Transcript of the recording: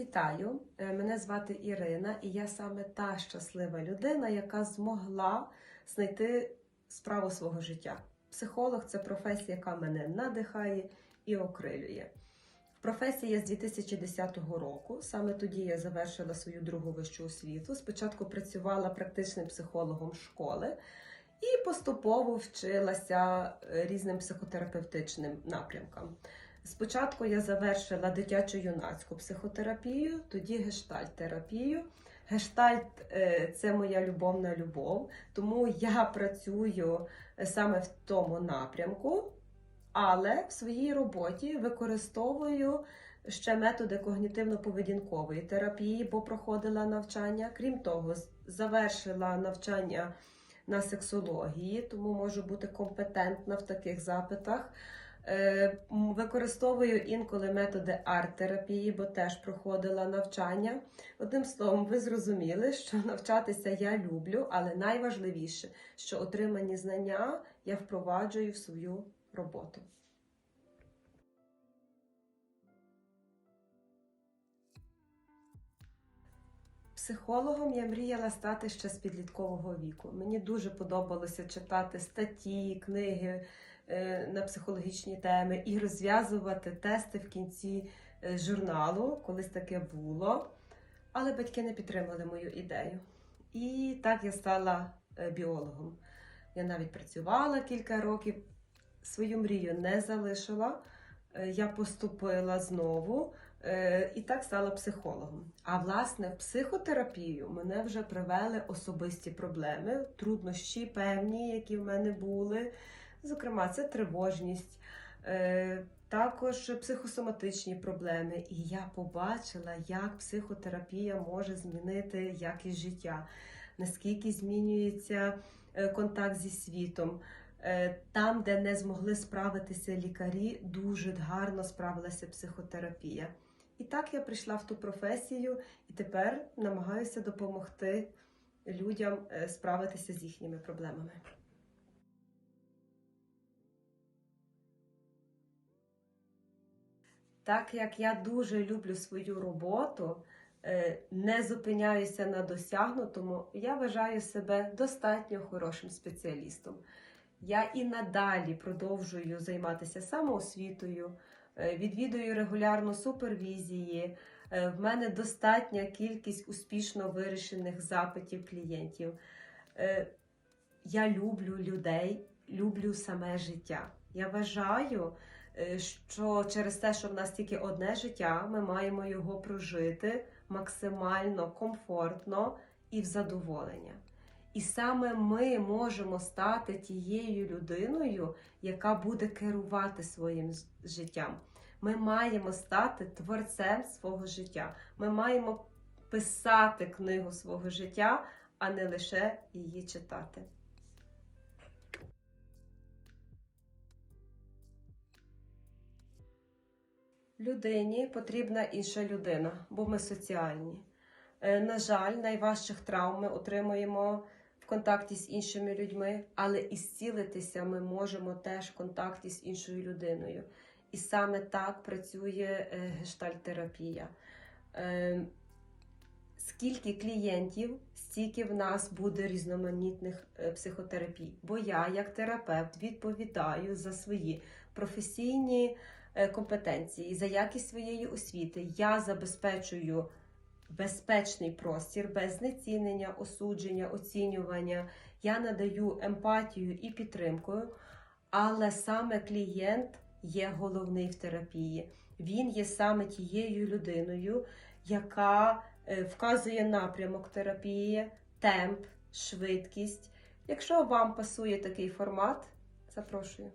Вітаю! Е, Мене звати Ірина, і я саме та щаслива людина, яка змогла знайти справу свого життя. Психолог це професія, яка мене надихає і окрилює. В професії я з 2010 року. Саме тоді я завершила свою другу вищу освіту. Спочатку працювала практичним психологом школи і поступово вчилася е, різним психотерапевтичним напрямкам. Спочатку я завершила дитячо-юнацьку психотерапію, тоді гештальт-терапію. Гештальт е, це моя любовна любов, тому я працюю е, саме в тому напрямку, але в своїй роботі використовую ще методи когнітивно-поведінкової терапії, бо проходила навчання. Крім того, завершила навчання на сексології, тому можу бути компетентна в таких запитах. Е, Використовую інколи методи арт-терапії, бо теж проходила навчання. Одним словом, ви зрозуміли, що навчатися я люблю, але найважливіше, що отримані знання я впроваджую в свою роботу. Психологом я мріяла стати ще з підліткового віку. Мені дуже подобалося читати статті, книги на психологічні теми і розв'язувати тести в кінці е, журналу. Колись таке було. Але батьки не підтримали мою ідею. І так я стала е, біологом. Я навіть працювала кілька років, свою мрію не залишила. Е, Я поступила знову е, і так стала психологом. А власне, в психотерапію мене вже привели особисті проблеми, труднощі певні, які в мене були. Зокрема, це тривожність, е, також психосоматичні проблеми. І я побачила, як психотерапія може змінити якість життя, наскільки змінюється е, контакт зі світом. Е, Там, де не змогли справитися лікарі, дуже гарно справилася психотерапія. І так я прийшла в ту професію і тепер намагаюся допомогти людям справитися з їхніми проблемами. Так як я дуже люблю свою роботу, е, не зупиняюся на досягнутому, я вважаю себе достатньо хорошим спеціалістом. Я і надалі продовжую займатися самоосвітою, е, відвідую регулярно супервізії. Е, В мене достатня кількість успішно вирішених запитів клієнтів. Я люблю людей, люблю саме життя. Я вважаю, що через те, що в нас тільки одне життя, ми маємо його прожити максимально комфортно і в задоволення. І саме ми можемо стати тією людиною, яка буде керувати своїм життям. Ми маємо стати творцем свого життя. Ми маємо писати книгу свого життя, а не лише її читати. Людині потрібна інша людина, бо ми соціальні. Е, На жаль, найважчих травм ми отримуємо в контакті з іншими людьми, але і зцілитися ми можемо теж в контакті з іншою людиною. І саме так працює е, гештальтерапія. Е, Скільки клієнтів, стільки в нас буде різноманітних психотерапій. Бо я, як терапевт, відповідаю за свої професійні компетенції, за якість своєї освіти. Я забезпечую безпечний простір без знецінення, осудження, оцінювання. Я надаю емпатію і підтримку, але саме клієнт є головний в терапії. Він є саме тією людиною, яка е, вказує напрямок терапії, темп, швидкість. Якщо вам пасує такий формат, запрошую.